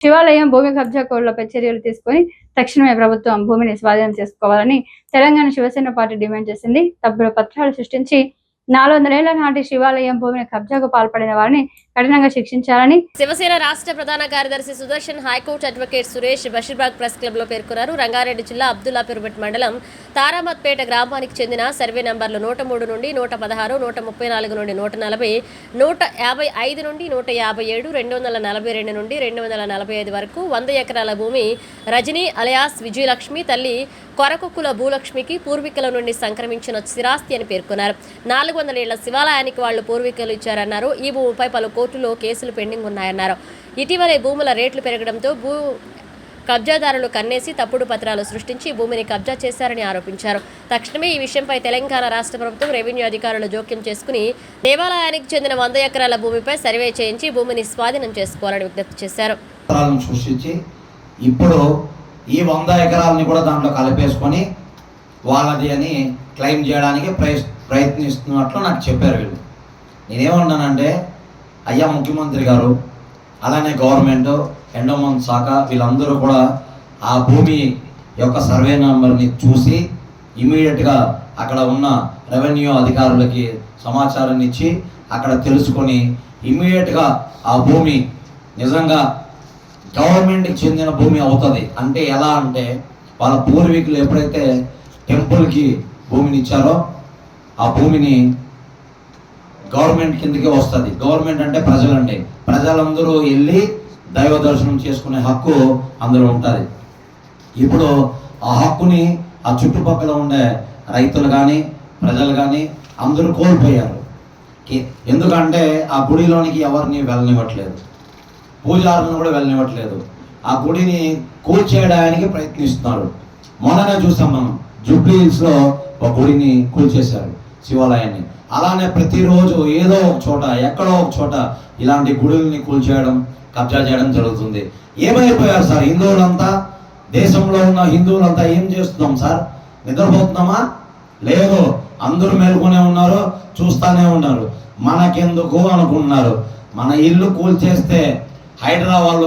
శివాలయం భూమి కబ్జా కోడ్లపై చర్యలు తీసుకొని తక్షణమే ప్రభుత్వం భూమిని స్వాధీనం చేసుకోవాలని తెలంగాణ శివసేన పార్టీ డిమాండ్ చేసింది. తప్పుడు పత్రాలు సృష్టించి నాలుగు వందలేళ్ళ నాటి శివాలయం భూమిని కబ్జాకు పాల్పడిన వారిని కఠినంగా శిక్షించాలని శివసేన రాష్ట్ర ప్రధాన కార్యదర్శి Sudarshan high court advocate Suresh Basheerbagh press క్లబ్లో పేర్కొన్నారు. రంగారెడ్డి జిల్లా అబ్దుల్లాపేరుబెట్ మండలం తారామత్పేట గ్రామానికి చెందిన సర్వే నంబర్లు నూట మూడు నుండి నూట పదహారు నూట ముప్పై నాలుగు నుండి నూట నలభై నూట యాభై ఐదు నుండి నూట యాభై ఏడు రెండు వందల నలభై రెండు నుండి రెండు వందల నలభై ఐదు వరకు వంద ఎకరాల భూమి రజనీ అలయాస్ విజయలక్ష్మి తల్లి కొరకొక్కుల భూలక్ష్మికి పూర్వీకుల నుండి సంక్రమించిన స్థిరాస్తి అని పేర్కొన్నారు. నాలుగు వందల ఏళ్ళ శివాలయానికి వాళ్ళు పూర్వీకులు ఇచ్చారన్నారు. ఈ భూమిపై పలు కోర్టులో కేసులు పెండింగ్ ఉన్నాయన్నారు. ఇటీవలే భూముల రేట్లు పెరగడంతో భూ కబ్జాదారులు కన్నేసి తప్పుడు పత్రాలు సృష్టించి భూమిని కబ్జా చేశారని ఆరోపించారు. తక్షణమే ఈ విషయంపై తెలంగాణ రాష్ట్ర ప్రభుత్వం రెవెన్యూ అధికారులు జోక్యం చేసుకుని దేవాలయానికి చెందిన వంద ఎకరాల భూమిపై సర్వే చేయించి భూమిని స్వాధీనం చేసుకోవాలని విజ్ఞప్తి చేశారు. సృష్టించి ఇప్పుడు ఈ వంద ఎకరాలని కూడా దాంట్లో కలిపేసుకొని వాళ్ళది అని క్లెయిమ్ చేయడానికి ప్రయస్ ప్రయత్నిస్తున్నట్లు నాకు చెప్పారు వీళ్ళు. నేనేమన్నానంటే అయ్యా ముఖ్యమంత్రి గారు అలానే గవర్నమెంట్ ఎండోమెంట్ శాఖ వీళ్ళందరూ కూడా ఆ భూమి యొక్క సర్వే నెంబర్ని చూసి ఇమీడియట్గా అక్కడ ఉన్న రెవెన్యూ అధికారులకి సమాచారాన్ని ఇచ్చి అక్కడ తెలుసుకొని ఇమీడియట్గా ఆ భూమి నిజంగా గవర్నమెంట్కి చెందిన భూమి అవుతుంది. అంటే ఎలా అంటే వాళ్ళ పూర్వీకులు ఎప్పుడైతే టెంపుల్కి భూమిని ఇచ్చారో ఆ భూమిని గవర్నమెంట్ కిందకి వస్తుంది. గవర్నమెంట్ అంటే ప్రజలండి ప్రజలందరూ వెళ్ళి దైవ దర్శనం చేసుకునే హక్కు అందులో ఉంటుంది. ఇప్పుడు ఆ హక్కుని ఆ చుట్టుపక్కల ఉండే రైతులు కానీ ప్రజలు కానీ అందరూ కోల్పోయారు. ఎందుకంటే ఆ గుడిలోనికి ఎవరిని వెళ్ళనివ్వట్లేదు. పూజారులను కూడా వెళ్ళనివ్వట్లేదు. ఆ గుడిని కూల్చేయడానికి ప్రయత్నిస్తున్నారు. మొన్ననే చూసాం మనం. జూబ్లీ హిల్స్లో ఒక గుడిని కూల్చేశారు. శివాలయాన్ని. అలానే ప్రతిరోజు ఏదో ఒక చోట ఎక్కడో ఒక చోట ఇలాంటి గుడుల్ని కూల్చేయడం కబ్జా చేయడం జరుగుతుంది. ఏమైపోయారు సార్? హిందువులంతా దేశంలో ఉన్న హిందువులంతా ఏం చేస్తున్నాం సార్? నిద్రపోతున్నామా? లేదు. అందరూ మేల్కొనే ఉన్నారు చూస్తానే ఉన్నారు. మనకెందుకు అనుకుంటున్నారు? మన ఇల్లు కూల్చేస్తే హైదరాబాద్